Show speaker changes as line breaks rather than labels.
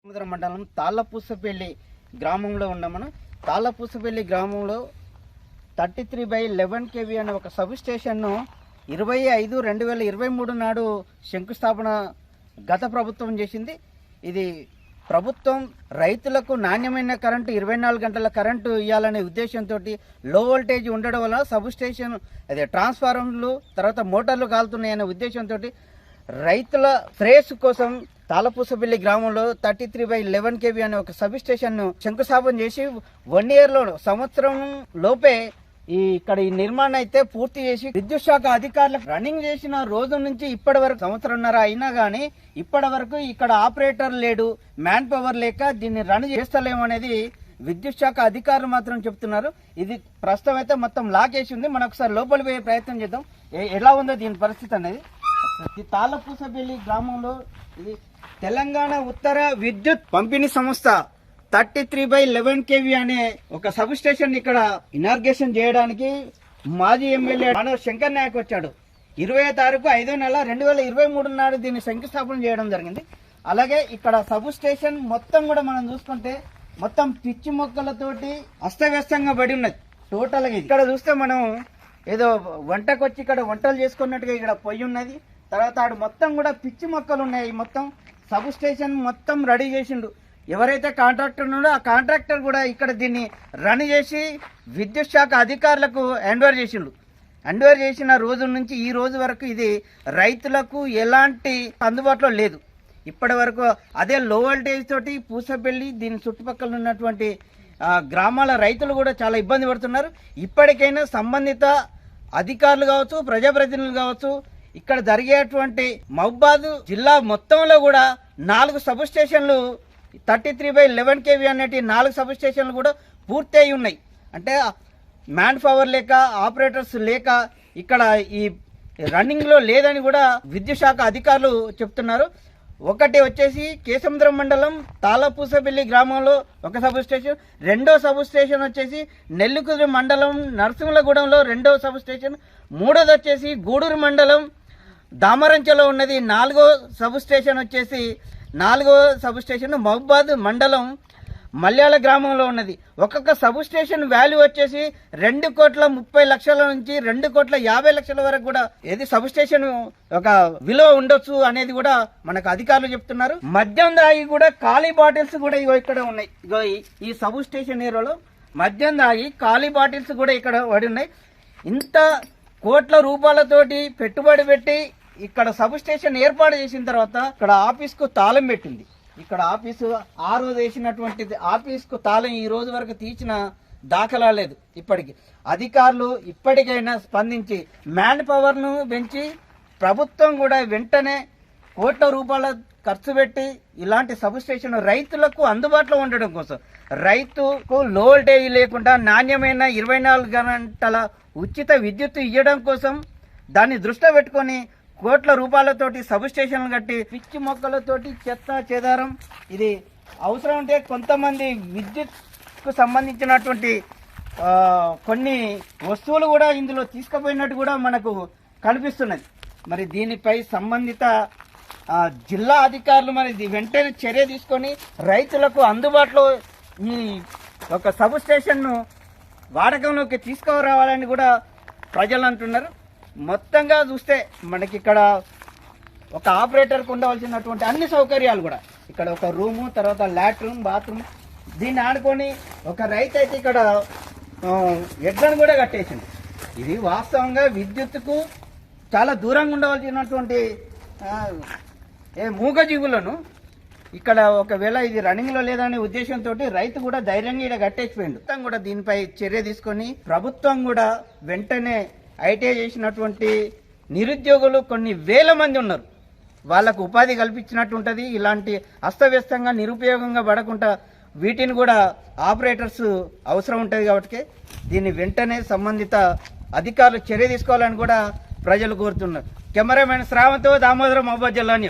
సముద్ర మండలం తాళ్ళపూసపల్లి గ్రామంలో ఉన్న మనం తాళ్ళపూసపల్లి గ్రామంలో thirty three by eleven KV అనే ఒక సబ్ స్టేషన్ను ఇరవై ఐదు రెండు వేల ఇరవై మూడు నాడు శంకుస్థాపన గత ప్రభుత్వం చేసింది. ఇది ప్రభుత్వం రైతులకు నాణ్యమైన కరెంటు ఇరవై నాలుగు గంటల కరెంటు ఇవ్వాలనే ఉద్దేశంతో లో వోల్టేజ్ ఉండడం వల్ల సబ్ స్టేషన్ అదే ట్రాన్స్ఫార్మర్లు తర్వాత మోటార్లు కాలుతున్నాయనే ఉద్దేశంతో రైతుల శ్రేయస్సు కోసం తాళపూసపల్లి గ్రామంలో thirty three by eleven KV అనే ఒక సబ్ స్టేషన్ను శంకుస్థాపన చేసి వన్ ఇయర్లో సంవత్సరం లోపే ఈ ఇక్కడ ఈ నిర్మాణం అయితే పూర్తి చేసి విద్యుత్ శాఖ అధికారులకు రన్నింగ్ చేసిన రోజు నుంచి ఇప్పటి వరకు సంవత్సరంన్నర అయినా గానీ ఇప్పటి వరకు ఇక్కడ ఆపరేటర్ లేడు మ్యాన్ పవర్ లేక దీన్ని రన్ చేస్తలేమనేది విద్యుత్ శాఖ అధికారులు మాత్రం చెప్తున్నారు. ఇది ప్రస్తుతం అయితే మొత్తం లాక్ వేసి ఉంది. మనం ఒకసారి లోపలికి పోయే ప్రయత్నం చేద్దాం. ఏ- ఎలా ఉందో దీని పరిస్థితి అనేది. ఈ తాళ్ళపూసపల్లి గ్రామంలో ఇది తెలంగాణ ఉత్తర విద్యుత్ పంపిణీ సంస్థ thirty three by eleven KV అనే ఒక సబ్ స్టేషన్ ఇక్కడ ఇనార్గేషన్ చేయడానికి మాజీ ఎమ్మెల్యే మనో శంకర్ నాయక్ వచ్చాడు. ఇరవై తారీఖు ఐదో నెల రెండు వేల ఇరవై మూడు నాడు దీన్ని శంకుస్థాపన చేయడం జరిగింది. అలాగే ఇక్కడ సబ్ స్టేషన్ మొత్తం కూడా మనం చూసుకుంటే మొత్తం పిచ్చి మొక్కలతోటి అస్తవ్యస్తంగా పడి ఉన్నది. టోటల్గా ఇక్కడ చూస్తే మనం ఏదో వంటకు వచ్చి ఇక్కడ వంటలు చేసుకున్నట్టుగా ఇక్కడ పొయ్యి ఉన్నది. తర్వాత ఆడు మొత్తం కూడా పిచ్చి మొక్కలు ఉన్నాయి. మొత్తం సబ్ స్టేషన్ మొత్తం రెడీ చేసిండు. ఎవరైతే కాంట్రాక్టర్ ఉన్నాడో ఆ కాంట్రాక్టర్ కూడా ఇక్కడ దీన్ని రన్ చేసి విద్యుత్ శాఖ అధికారులకు హ్యాండ్ఓవర్ చేసిండు. హ్యాండ్ఓవర్ చేసిన రోజు నుంచి ఈ రోజు వరకు ఇది రైతులకు ఎలాంటి అందుబాటులో లేదు. ఇప్పటి వరకు అదే లో వోల్టేజ్ తోటి పూసపల్లి దీని చుట్టుపక్కల ఉన్నటువంటి గ్రామాల రైతులు కూడా చాలా ఇబ్బంది పడుతున్నారు. ఇప్పటికైనా సంబంధిత అధికారులు కావచ్చు ప్రజాప్రతినిధులు కావచ్చు ఇక్కడ జరిగేటువంటి మహబాద్ జిల్లా మొత్తంలో కూడా నాలుగు సబ్ స్టేషన్లు thirty three by eleven KV అనేటి నాలుగు సబ్ స్టేషన్లు కూడా పూర్తి అయి ఉన్నాయి. అంటే మ్యాన్ పవర్ లేక ఆపరేటర్స్ లేక ఇక్కడ ఈ రన్నింగ్లో లేదని కూడా విద్యుత్ శాఖ అధికారులు చెప్తున్నారు. ఒకటి వచ్చేసి కేసముద్రం మండలం తాళపూసపల్లి గ్రామంలో ఒక సబ్ స్టేషన్ రెండో సబ్ స్టేషన్ వచ్చేసి నెల్లికుదురు మండలం నరసింహలగూడెంలో రెండో సబ్ స్టేషన్ మూడోది వచ్చేసి గూడూరు మండలం దామరంచలో ఉన్నది నాలుగో సబ్ స్టేషన్ వచ్చేసి నాలుగో సబ్ స్టేషన్ మహబాద్ మండలం మల్యాళ గ్రామంలో ఉన్నది. ఒక్కొక్క సబ్ స్టేషన్ వాల్యూ వచ్చేసి రెండు కోట్ల ముప్పై లక్షల నుంచి రెండు కోట్ల యాభై లక్షల వరకు కూడా ఏది సబ్ స్టేషన్ ఒక విలువ ఉండొచ్చు అనేది కూడా మనకు అధికారులు చెప్తున్నారు. మద్యం దాగి కూడా ఖాళీ బాటిల్స్ కూడా ఇగో ఇక్కడ ఉన్నాయి. ఇగో ఈ- ఈ సబ్ స్టేషన్ ఏరియాలో మద్యం దాగి ఖాళీ బాటిల్స్ కూడా ఇక్కడ పడి ఉన్నాయి. ఇంత కోట్ల రూపాయలతోటి పెట్టుబడి పెట్టి ఇక్కడ సబ్ స్టేషన్ ఏర్పాటు చేసిన తర్వాత ఇక్కడ ఆఫీస్కు తాళం పెట్టింది. ఇక్కడ ఆఫీసు ఆ రోజు వేసినటువంటి ఆఫీస్కు తాళం ఈ రోజు వరకు తీసిన దాఖలా లేదు ఇప్పటికి. అధికారులు ఇప్పటికైనా స్పందించి మ్యాన్ పవర్ను పెంచి ప్రభుత్వం కూడా వెంటనే కోట్ల రూపాయల ఖర్చు పెట్టి ఇలాంటి సబ్ స్టేషన్ రైతులకు అందుబాటులో ఉండడం కోసం రైతుకు లో లేకుండా నాణ్యమైన ఇరవై నాలుగు గంటల ఉచిత విద్యుత్ ఇవ్వడం కోసం దాన్ని దృష్టిలో పెట్టుకొని కోట్ల రూపాయలతోటి సబ్ స్టేషన్లు కట్టి పిచ్చి మొక్కలతోటి చెత్త చెదారం. ఇది అవసరం ఉంటే కొంతమంది విద్యుత్కు సంబంధించినటువంటి కొన్ని వస్తువులు కూడా ఇందులో తీసుకుపోయినట్టు కూడా మనకు కనిపిస్తున్నది. మరి దీనిపై సంబంధిత జిల్లా అధికారులు మరి ఇది వెంటనే చర్య తీసుకొని రైతులకు అందుబాటులో ఈ ఒక సబ్ స్టేషన్ను వాడకంలోకి తీసుకురావాలని కూడా ప్రజలు అంటున్నారు మొత్తంగా చూస్తే మనకి ఇక్కడ ఒక ఆపరేటర్కి ఉండవలసినటువంటి అన్ని సౌకర్యాలు కూడా. ఇక్కడ ఒక రూము తర్వాత లాట్రూమ్ బాత్రూమ్. దీన్ని ఆడుకొని ఒక రైతు అయితే ఇక్కడ ఎడ్లను కూడా కట్టేసింది ఇది వాస్తవంగా విద్యుత్కు చాలా దూరంగా ఉండవలసినటువంటి ఏ మూగజీవులను ఇక్కడ ఒకవేళ ఇది రన్నింగ్లో లేదనే ఉద్దేశంతో రైతు కూడా ధైర్యంగా ఇక్కడ కట్టేసిపోయింది మొత్తం కూడా దీనిపై చర్య తీసుకొని ప్రభుత్వం కూడా వెంటనే ఐటీఐ చేసినటువంటి నిరుద్యోగులు కొన్ని వేల మంది ఉన్నారు. వాళ్ళకు ఉపాధి కల్పించినట్టు ఉంటుంది. ఇలాంటి అస్తవ్యస్తంగా నిరుపయోగంగా పడకుండా వీటిని కూడా ఆపరేటర్స్ అవసరం ఉంటుంది కాబట్టి దీన్ని వెంటనే సంబంధిత అధికారులు చర్య తీసుకోవాలని కూడా ప్రజలు కోరుతున్నారు. కెమెరామెన్ శ్రావంతో దామోదరం మహబాద్ జిల్లా న్యూస్.